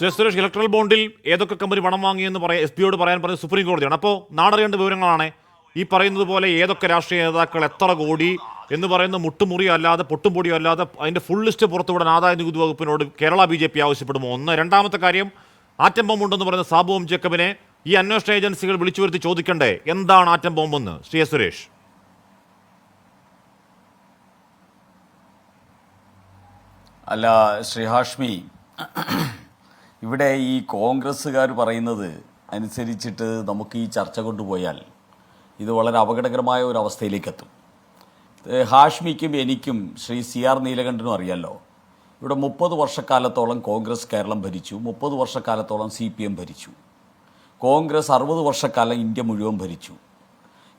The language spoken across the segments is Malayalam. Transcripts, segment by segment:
സുരേഷ് സുരേഷ് ഇലക്ട്രൽ ബോണ്ടിൽ ഏതൊക്കെ കമ്പനി പണം വാങ്ങിയെന്ന് പറയാൻ എസ് പിയോട് പറയാൻ പറഞ്ഞത് സുപ്രീം കോടതിയാണ്. അപ്പോൾ നാടറിയേണ്ട വിവരങ്ങളാണ്. ഈ പറയുന്നത് പോലെ ഏതൊക്കെ രാഷ്ട്രീയ നേതാക്കൾ എത്ര കോടി എന്ന് പറയുന്ന മുട്ടുമുറിയോ അല്ലാതെ പൊട്ടുംപൊടിയോ അല്ലാതെ അതിന്റെ ഫുൾ ലിസ്റ്റ് പുറത്തുവിടാൻ ആദായ നികുതി വകുപ്പിനോട് കേരള ബി ജെ പി ആവശ്യപ്പെടുമോ? ഒന്ന്. രണ്ടാമത്തെ കാര്യം ആറ്റം ബോംബ് ഉണ്ടെന്ന് പറയുന്ന എം ജേക്കബിനെ ഈ അന്വേഷണ ഏജൻസികൾ വിളിച്ചു വരുത്തി ചോദിക്കണ്ടേ? എന്താണ് ആറ്റം ബോംബെന്ന് ശ്രീ സുരേഷ്. അല്ല ശ്രീ ഹാഷ്മി ഇവിടെ ഈ കോൺഗ്രസ്സുകാർ പറയുന്നത് അനുസരിച്ചിട്ട് നമുക്ക് ഈ ചർച്ച കൊണ്ടുപോയാൽ ഇത് വളരെ അപകടകരമായ ഒരു അവസ്ഥയിലേക്കെത്തും. ഹാഷ്മിക്കും എനിക്കും ശ്രീ സി ആർ നീലകണ്ഠനും അറിയാമല്ലോ ഇവിടെ മുപ്പത് വർഷക്കാലത്തോളം കോൺഗ്രസ് കേരളം ഭരിച്ചു മുപ്പത് വർഷക്കാലത്തോളം സി പി എം ഭരിച്ചു. കോൺഗ്രസ് അറുപത് വർഷക്കാലം ഇന്ത്യ മുഴുവൻ ഭരിച്ചു.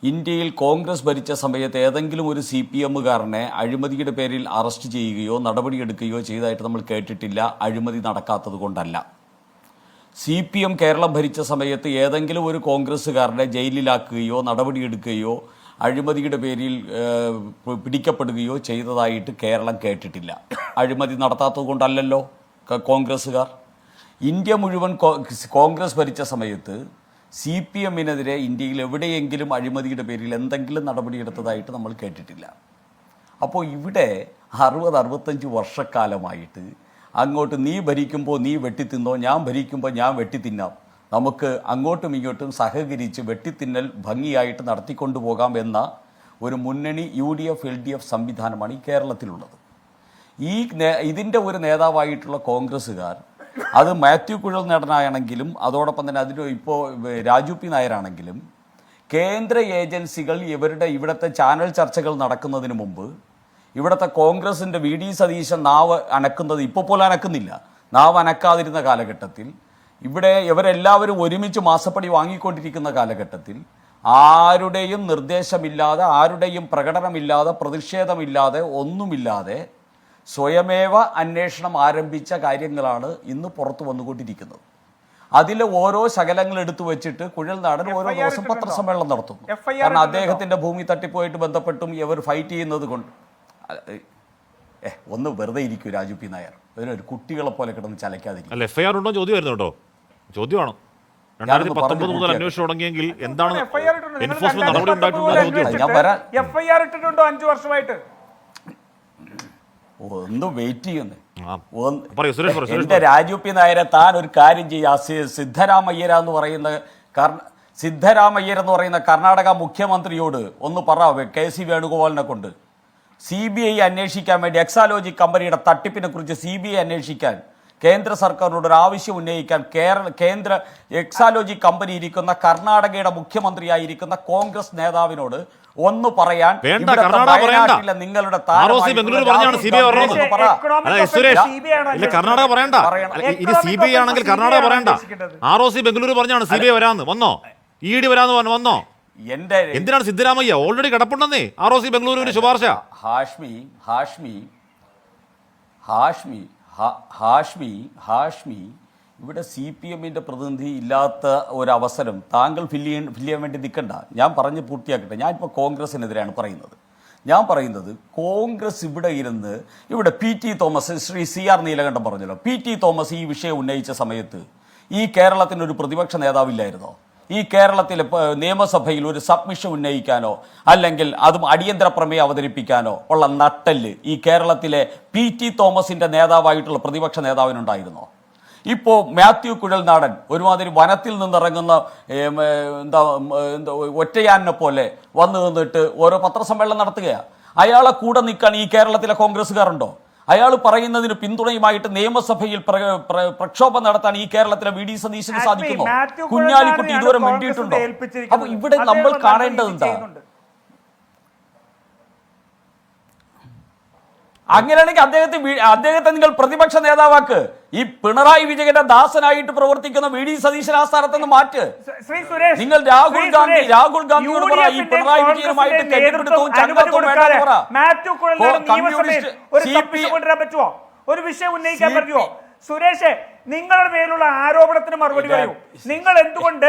ഇന്ത്യയിൽ കോൺഗ്രസ് ഭരിച്ച സമയത്ത് ഏതെങ്കിലും ഒരു സി പി എമ്മുകാരനെ അഴിമതിയുടെ പേരിൽ അറസ്റ്റ് ചെയ്യുകയോ നടപടിയെടുക്കുകയോ ചെയ്തതായിട്ട് നമ്മൾ കേട്ടിട്ടില്ല അഴിമതി നടക്കാത്തത് കൊണ്ടല്ല. സി പി എം കേരളം ഭരിച്ച സമയത്ത് ഏതെങ്കിലും ഒരു കോൺഗ്രസ്സുകാരനെ ജയിലിലാക്കുകയോ നടപടിയെടുക്കുകയോ അഴിമതിയുടെ പേരിൽ പിടിക്കപ്പെടുകയോ ചെയ്തതായിട്ട് കേരളം കേട്ടിട്ടില്ല. അഴിമതി നടത്താത്തത് കൊണ്ടല്ലല്ലോ കോൺഗ്രസ്സുകാർ. ഇന്ത്യ മുഴുവൻ കോൺഗ്രസ് ഭരിച്ച സമയത്ത് സി പി എമ്മിനെതിരെ ഇന്ത്യയിൽ എവിടെയെങ്കിലും അഴിമതിയുടെ പേരിൽ എന്തെങ്കിലും നടപടിയെടുത്തതായിട്ട് നമ്മൾ കേട്ടിട്ടില്ല. അപ്പോൾ ഇവിടെ അറുപത് അറുപത്തഞ്ച് വർഷക്കാലമായിട്ട് അങ്ങോട്ട് നീ ഭരിക്കുമ്പോൾ നീ വെട്ടിത്തിന്നോ ഞാൻ ഭരിക്കുമ്പോൾ ഞാൻ വെട്ടിത്തിന്നാം. നമുക്ക് അങ്ങോട്ടും ഇങ്ങോട്ടും സഹകരിച്ച് വെട്ടിത്തിന്നൽ ഭംഗിയായിട്ട് നടത്തിക്കൊണ്ടു പോകാം എന്ന ഒരു മുന്നണി U D F L D F സംവിധാനമാണ് ഈ കേരളത്തിലുള്ളത്. ഈ ഇതിന്റെ ഒരു നേതാവായിട്ടുള്ള കോൺഗ്രസ്സുകാർ അത് മാത്യു കുഴൽ നടനായാണെങ്കിലും അതോടൊപ്പം തന്നെ അതിന്റെ ഇപ്പോൾ രാജു പി നായരാണെങ്കിലും കേന്ദ്ര ഏജൻസികൾ ഇവരുടെ ഇവിടുത്തെ ചാനൽ ചർച്ചകൾ നടക്കുന്നതിന് മുമ്പ് ഇവിടുത്തെ കോൺഗ്രസിന്റെ വി ഡി സതീശൻ നാവ് അനക്കുന്നത് ഇപ്പോൾ പോലും അനക്കുന്നില്ല. നാവ് അനക്കാതിരുന്ന കാലഘട്ടത്തിൽ ഇവിടെ ഇവരെല്ലാവരും ഒരുമിച്ച് മാസപ്പടി വാങ്ങിക്കൊണ്ടിരിക്കുന്ന കാലഘട്ടത്തിൽ ആരുടെയും നിർദ്ദേശമില്ലാതെ ആരുടെയും പ്രകടനമില്ലാതെ പ്രതിഷേധമില്ലാതെ ഒന്നുമില്ലാതെ സ്വയമേവ അന്വേഷണം ആരംഭിച്ച കാര്യങ്ങളാണ് ഇന്ന് പുറത്തു വന്നുകൊണ്ടിരിക്കുന്നത്. അതിലെ ഓരോ ശകലങ്ങൾ എടുത്തു വെച്ചിട്ട് കുഴൽനാടൻ ഓരോ ദിവസം? പത്രസമ്മേളനം നടത്തുന്നു. കാരണം? അദ്ദേഹത്തിന്റെ ഭൂമി തട്ടിപ്പോയിട്ട് ബന്ധപ്പെട്ടും ഇവർ ഫൈറ്റ് ചെയ്യുന്നത് കൊണ്ട്. ഏഹ് ഒന്ന് വെറുതെ ഇരിക്കും രാജു പി നായർ. ഒരു കുട്ടികളെ പോലെ കിടന്ന് ചലക്കാതിരിക്കും അല്ല എഫ് ഐ ആർ ഉണ്ടോ ചോദ്യമായിരുന്നു കേട്ടോ. ചോദ്യമാണോ രണ്ടായിരത്തി പത്തൊമ്പത് മുതൽ ഐ അന്വേഷണം തുടങ്ങിയെങ്കിൽ എന്താണ് എൻഫോഴ്സ്മെന്റ് നടപടി ഉണ്ടായിട്ടുണ്ടോ. എഫ്ഐആർ ഇട്ടിട്ടുണ്ടോ അഞ്ചു വർഷമായിട്ട്? ഒന്ന് വെയിറ്റ് ചെയ്യുന്നേ. എന്റെ രാജു പി നായരെ താൻ ഒരു കാര്യം ചെയ്യുക സിദ്ധരാമയ്യര എന്ന് പറയുന്ന സിദ്ധരാമയ്യർ എന്ന് പറയുന്ന കർണാടക മുഖ്യമന്ത്രിയോട് ഒന്ന് പറ കെ സി വേണുഗോപാലിനെ കൊണ്ട്. സി ബി ഐ അന്വേഷിക്കാൻ വേണ്ടി എക്സാലോജി കമ്പനിയുടെ തട്ടിപ്പിനെ കുറിച്ച് സി ബി ഐ അന്വേഷിക്കാൻ കേന്ദ്ര സർക്കാരിനോട് ഒരു ആവശ്യം ഉന്നയിക്കാൻ കേരള കേന്ദ്ര എക്സാലോജി കമ്പനി ഇരിക്കുന്ന കർണാടകയുടെ മുഖ്യമന്ത്രിയായിരിക്കുന്ന കോൺഗ്രസ് നേതാവിനോട് ഒന്ന് പറയാൻ വേണ്ട, കർണാടക പറയണ്ട. നിങ്ങളുടെ കർണാടക പറയണ്ട. ഇനി സി ബി ഐ ആണെങ്കിൽ കർണാടക പറയണ്ട. ആർ ഒ സി ബംഗളൂരു പറഞ്ഞാണ് സി ബി ഐ വരാന്ന്. വന്നോ? ഇ ഡി വരാന്ന് പറഞ്ഞു വന്നോ? എന്റെ എന്തിനാണ് സിദ്ധരാമയ്യ? ഓൾറെഡി കിടപ്പുണ്ടെന്നേ. ആർ ഒ സി ബംഗളൂരുവിന് ശുപാർശ. ഹാഷ്മി ഹാഷ്മി ഹാഷ്മി ഹാഷ്മി ഹാഷ്മി ഇവിടെ സി പി എമ്മിന്റെ പ്രതിനിധി ഇല്ലാത്ത ഒരവസരം താങ്കൾ ഫില്ല് ചെയ്യാൻ ഫില്ല് ചെയ്യാൻ വേണ്ടി നിൽക്കണ്ട. ഞാൻ പറഞ്ഞ് പൂർത്തിയാക്കട്ടെ. ഞാനിപ്പോൾ കോൺഗ്രസിനെതിരെയാണ് പറയുന്നത്. ഞാൻ പറയുന്നത് കോൺഗ്രസ് ഇവിടെ ഇരുന്ന് ഇവിടെ P T Thomas Shri C R Neelakantan പറഞ്ഞല്ലോ. പി ടി തോമസ് ഈ വിഷയം ഉന്നയിച്ച സമയത്ത് ഈ കേരളത്തിന് ഒരു പ്രതിപക്ഷ നേതാവില്ലായിരുന്നോ? ഈ കേരളത്തിലെ നിയമസഭയിൽ ഒരു സബ്മിഷൻ ഉന്നയിക്കാനോ അല്ലെങ്കിൽ അതും അടിയന്തര പ്രമേയം അവതരിപ്പിക്കാനോ ഉള്ള നട്ടൽ ഈ കേരളത്തിലെ പി ടി തോമസിന്റെ നേതാവായിട്ടുള്ള പ്രതിപക്ഷ നേതാവിനുണ്ടായിരുന്നോ? ഇപ്പോൾ മാത്യു കുഴൽനാടൻ ഒരുമാതിരി വനത്തിൽ നിന്നിറങ്ങുന്ന എന്താ എന്താ ഒറ്റയാനെ പോലെ വന്നു നിന്നിട്ട് ഓരോ പത്രസമ്മേളനം നടത്തുകയാണ് അയാളെ കൂടെ നിൽക്കാൻ ഈ കേരളത്തിലെ കോൺഗ്രസ്സുകാരുണ്ടോ? അയാൾ പറയുന്നതിന് പിന്തുണയുമായിട്ട് നിയമസഭയിൽ പ്ര- പ്ര- പ്രക്ഷോഭം നടത്താൻ ഈ കേരളത്തിലെ വി ഡി സതീശന് സാധിക്കുന്നു സാധിക്കുമോ? കുഞ്ഞാലിക്കുട്ടി ഇതുവരെ മിണ്ടിയിട്ടുണ്ടോ? അപ്പൊ ഇവിടെ നമ്മൾ കാണേണ്ടതുണ്ടോ കാണേണ്ടത് എന്താ? അങ്ങനെയാണെങ്കിൽ അദ്ദേഹത്തെ അദ്ദേഹത്തെ നിങ്ങൾ പ്രതിപക്ഷ നേതാവാക്ക് ഈ പിണറായി വിജയന്റെ ദാസനായിട്ട് പ്രവർത്തിക്കുന്ന വി ഡി സതീശൻ ആ സ്ഥാനത്ത് നിന്ന് മാറ്റ് നിങ്ങൾ രാഹുൽ ഗാന്ധി- രാഹുൽ ഗാന്ധിയോട് പറ, ഈ പിണറായി വിജയനുമായിട്ട് കെട്ടിപ്പിടുത്തവും ചങ്ങാത്തവും വേണ്ടെന്ന് പറ. കമ്മ്യൂണിസ്റ്റ് സി പി- ഒരു വിഷയം ഉന്നയിക്കാൻ പറ്റുമോ? സുരേഷ് നിങ്ങളുടെ മേലുള്ള ആരോപണത്തിന് മറുപടി പറയൂ. നിങ്ങൾ എന്തുകൊണ്ട്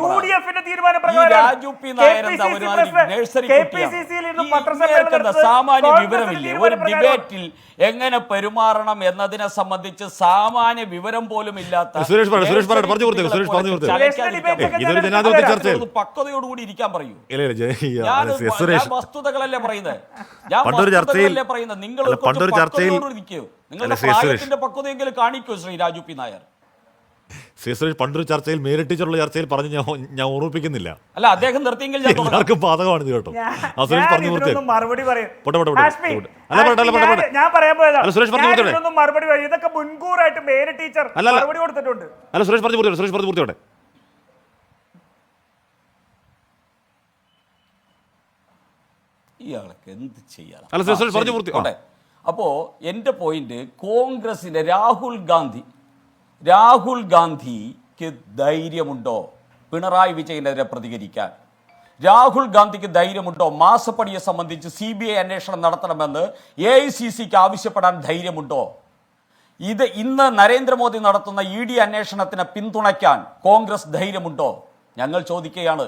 യു ഡി എഫിന്റെ തീരുമാനം സാമാന്യ വിവരമില്ലേ? ഒരു. ഡിബേറ്റിൽ എങ്ങനെ പെരുമാറണം എന്നതിനെ സംബന്ധിച്ച് സാമാന്യ വിവരം പോലും ഇല്ലാത്ത. പക്വതയോടുകൂടി ഇരിക്കാൻ പറയൂ. ഞാൻ വസ്തുതകളല്ലേ പറയുന്നത്. ഞാൻ വസ്തുതകളല്ലേ പറയുന്നത്? നിങ്ങൾ അല്ല, പണ്ടൊരു ചർച്ചയിൽ- അല്ല, നിങ്ങളുടെ പ്രായത്തിന്റെ പക്വതയെങ്കിലും കാണിക്കൂ ശ്രീ രാജു പി നായർ. സി സുരേഷ് പണ്ടൊരു ചർച്ചയിൽ മേരിട്ടിച്ചുള്ള ചർച്ചയിൽ പറഞ്ഞ് ഞാൻ ഞാൻ ഓർമ്മിപ്പിക്കുന്നില്ല. അല്ല അദ്ദേഹം നിർത്തിയെങ്കിൽ. എല്ലാവർക്കും ബാധകമാണ് ഇത് കേട്ടോ. ഞാൻ- ആ സുരേഷ് പറഞ്ഞു ഇതിനൊന്നും പൂർത്തിയാക്കും മറുപടി പറഞ്ഞു പോട്ടെ, സുരേഷ് പറഞ്ഞു ഹാഷ്മി, പോട്ടെ. അല്ല, പോട്ടെ, അല്ല, ഹാഷ്മി, പോട്ടെ, ഞാൻ- പോട്ടെ. ഞാൻ പറയാൻ പോയതാ അല്ല, സുരേഷ് പറഞ്ഞു ഞാൻ കൊടുത്തോട്ടെ. ഇതിനൊന്നും മറുപടി പറയും ഇതൊക്കെ മുൻകൂറായിട്ട് മേരി ടീച്ചർ അല്ല, അല്ല. മറുപടി കൊടുത്തിട്ടുണ്ട് അല്ല സുരേഷ് പറഞ്ഞു പൂർത്തിയോട്ടെ സുരേഷ് പറഞ്ഞു പൂർത്തിയോട്ടെ ഇയാൾക്ക് എന്ത് ചെയ്യാൻ അപ്പോൾ എന്റെ പോയിന്റ് കോൺഗ്രസിന്റെ രാഹുൽ ഗാന്ധി രാഹുൽ ഗാന്ധിക്ക് ധൈര്യമുണ്ടോ? പിണറായി വിജയനെതിരെ പ്രതികരിക്കാൻ. രാഹുൽ ഗാന്ധിക്ക് ധൈര്യമുണ്ടോ? മാസപ്പടിയെ സംബന്ധിച്ച് സി ബി ഐ അന്വേഷണം നടത്തണമെന്ന് എ ഐ സി സിക്ക് ആവശ്യപ്പെടാൻ ധൈര്യമുണ്ടോ? ഇത് ഇന്ന് നരേന്ദ്രമോദി നടത്തുന്ന ഇ ഡി അന്വേഷണത്തിന് പിന്തുണയ്ക്കാൻ കോൺഗ്രസ് ധൈര്യമുണ്ടോ? ഞങ്ങൾ ചോദിക്കുകയാണ്.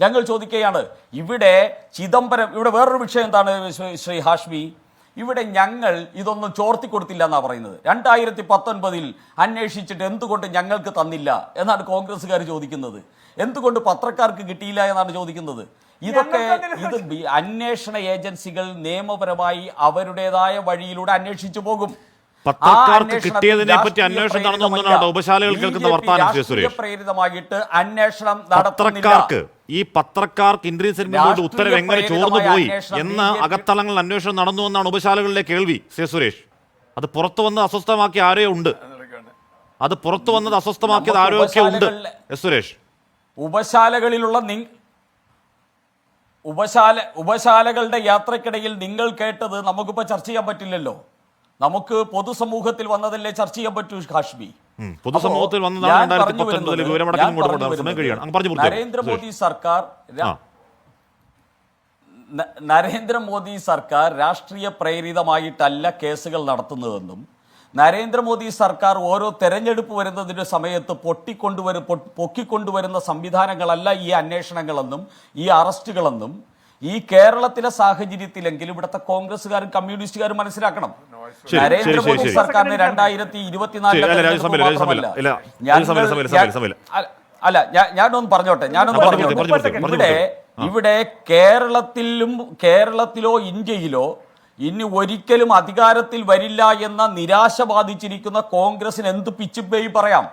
ഞങ്ങൾ ചോദിക്കുകയാണ് ഇവിടെ ചിദംബരം ഇവിടെ വേറൊരു വിഷയം എന്താണ് ശ്രീ- ഹാഷ്മി? ഇവിടെ ഞങ്ങൾ ഇതൊന്നും ചോർത്തി കൊടുത്തില്ല എന്നാണ് പറയുന്നത്. രണ്ടായിരത്തി പത്തൊൻപതിൽ അന്വേഷിച്ചിട്ട് എന്തുകൊണ്ട് ഞങ്ങൾക്ക് തന്നില്ല എന്നാണ് കോൺഗ്രസ്സുകാർ ചോദിക്കുന്നത്. എന്തുകൊണ്ട് പത്രക്കാർക്ക് കിട്ടിയില്ല എന്നാണ് ചോദിക്കുന്നത്. ഇതൊക്കെ ഇത് അന്വേഷണ ഏജൻസികൾ നിയമപരമായി അവരുടേതായ വഴിയിലൂടെ അന്വേഷിച്ചു പോകും. പത്രക്കാർക്ക് കിട്ടിയതിനെ പറ്റി അന്വേഷണം നടന്നുണ്ടോ ഉപശാലകൾ കേൾക്കുന്ന വർത്തമാനം പ്രേരിതമായിട്ട് അന്വേഷണം പത്രക്കാർക്ക് ഈ പത്രക്കാർക്ക് ഇന്ത്യൻ സെന്റിനോട് ഉത്തരവ് എങ്ങനെ ചോർന്നു പോയി എന്ന അകത്തളങ്ങളിൽ അന്വേഷണം നടന്നു എന്നാണ് ഉപശാലകളിലെ കേൾവി സി സുരേഷ്. അത് പുറത്തു വന്ന് അസ്വസ്ഥമാക്കിയ ആരോ ഉണ്ട്. അത് പുറത്തു വന്നത് അസ്വസ്ഥമാക്കിയത് ആരോഗ്യ ഉണ്ട് സുരേഷ്. ഉപശാലകളിലുള്ള ഉപശാല ഉപശാലകളുടെ യാത്രക്കിടയിൽ നിങ്ങൾ കേട്ടത് നമുക്കിപ്പോ ചർച്ച ചെയ്യാൻ പറ്റില്ലല്ലോ. നമുക്ക് പൊതുസമൂഹത്തിൽ വന്നതല്ലേ ചർച്ച ചെയ്യാൻ പറ്റൂ കാശ്മീർ പൊതുസമൂഹത്തിൽ വന്നതാണ്. നരേന്ദ്രമോദി സർക്കാർ നരേന്ദ്രമോദി സർക്കാർ രാഷ്ട്രീയ പ്രേരിതമായിട്ടല്ല കേസുകൾ നടത്തുന്നതെന്നും നരേന്ദ്രമോദി സർക്കാർ ഓരോ തെരഞ്ഞെടുപ്പ് വരുന്നതിന്റെ സമയത്ത് പൊട്ടിക്കൊണ്ടുവരും പൊക്കിക്കൊണ്ടുവരുന്ന സംവിധാനങ്ങളല്ല ഈ അന്വേഷണങ്ങളെന്നും ഈ അറസ്റ്റുകളെന്നും ഈ കേരളത്തിലെ സാഹചര്യത്തിലെങ്കിലും ഇവിടുത്തെ കോൺഗ്രസ്സുകാരും കമ്മ്യൂണിസ്റ്റുകാരും മനസ്സിലാക്കണം. നരേന്ദ്രമോദി. സർക്കാരിന് രണ്ടായിരത്തി ഇരുപത്തിനാലിലെ അല്ല, ഞാനൊന്ന് പറഞ്ഞോട്ടെ ഞാനൊന്ന് പറഞ്ഞോട്ടെ. ഇവിടെ ഇവിടെ കേരളത്തിലും കേരളത്തിലോ ഇന്ത്യയിലോ ഇനി ഒരിക്കലും അധികാരത്തിൽ വരില്ല എന്ന നിരാശ ബാധിച്ചിരിക്കുന്ന കോൺഗ്രസിന് എന്ത് പിച്ചുപേയി പറയാം?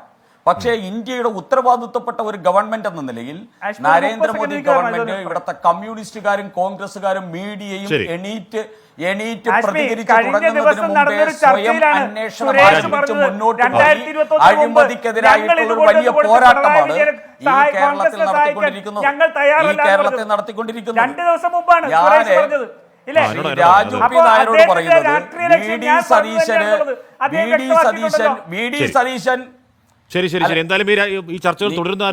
പക്ഷേ ഇന്ത്യയുടെ ഉത്തരവാദിത്വപ്പെട്ട ഒരു ഗവൺമെന്റ് എന്ന നിലയിൽ നരേന്ദ്രമോദി ഗവൺമെന്റ് ഇവിടുത്തെ കമ്മ്യൂണിസ്റ്റുകാരും കോൺഗ്രസുകാരും മീഡിയയും. എണീറ്റ് എണീറ്റ് പ്രതികരിച്ച് തുടങ്ങുന്നതിന് ദിവസം മുമ്പേ സ്വയം ചർച്ചയിലാണ് അന്വേഷണം സുരേഷ് ആരംഭിച്ച് മുന്നോട്ട് പോയി. അഴിമതിക്കെതിരായിട്ടുള്ള ഒരു വലിയ പോരാട്ടമാണ് ഈ കേരളത്തിൽ നടത്തിക്കൊണ്ടിരിക്കുന്നത്. തയ്യാറല്ല ഈ കേരളത്തിൽ. നടത്തിക്കൊണ്ടിരിക്കുന്നത്. രണ്ട് ദിവസം മുമ്പാണ് രാജു പി നായരോട് പറയുന്നത് വി ഡി സതീശന് V D Satheesan V D Satheesan ശരി ശരി ശരി. എന്തായാലും ഈ ഈ ചർച്ചകൾ തുടരുന്ന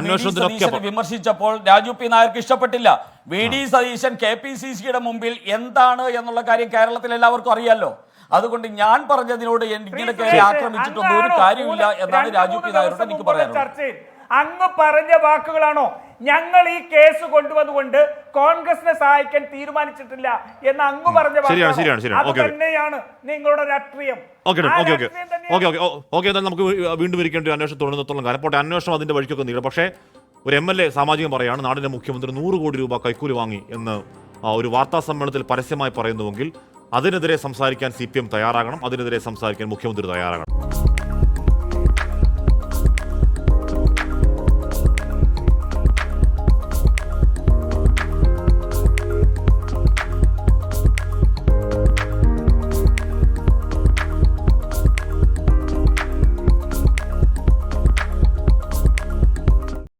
അന്വേഷണത്തിനൊക്കെ വിമർശിച്ചപ്പോൾ രാജു പി നായർക്ക് ഇഷ്ടപ്പെട്ടില്ല. V D Satheesan K P C സിയുടെ മുമ്പിൽ എന്താണ് എന്നുള്ള കാര്യം കേരളത്തിൽ എല്ലാവർക്കും അറിയാലോ. അതുകൊണ്ട് ഞാൻ പറഞ്ഞതിനോട് സുരേഷ്, ആക്രമിച്ചിട്ടൊന്നും ഒരു കാര്യമില്ല എന്നാണ് രാജു പി നായരോട് എനിക്ക് പറയാനുള്ളത്. അങ്ങ് പറഞ്ഞ വാക്കുകളാണോ? ഞങ്ങൾ ഈ കേസ് കൊണ്ടുവന്നുകൊണ്ട് കോൺഗ്രസിനെ സഹായിക്കാൻ തീരുമാനിച്ചിട്ടില്ല എന്ന് അങ്ങ് പറഞ്ഞ വാക്കുകൾ. അത്. തന്നെയാണ് നിങ്ങളുടെ രാഷ്ട്രീയം. Okay okay. ഓക്കെ എന്നാൽ നമുക്ക് വീണ്ടും ഇരിക്കേണ്ട അന്വേഷണം തുടരുന്നിടത്തോളം കാലം പോട്ടെ അന്വേഷണം അതിന്റെ വഴിക്കൊക്കെ നീളും. പക്ഷേ ഒരു എം എൽ എ സാമാജികം പറയാണ് നാടിന്റെ മുഖ്യമന്ത്രി നൂറ് കോടി രൂപ കൈക്കൂലി വാങ്ങി എന്ന് ഒരു വാർത്താ സമ്മേളനത്തിൽ പരസ്യമായി പറയുന്നുവെങ്കിൽ അതിനെതിരെ സംസാരിക്കാൻ സി തയ്യാറാകണം അതിനെതിരെ സംസാരിക്കാൻ മുഖ്യമന്ത്രി തയ്യാറാകണം.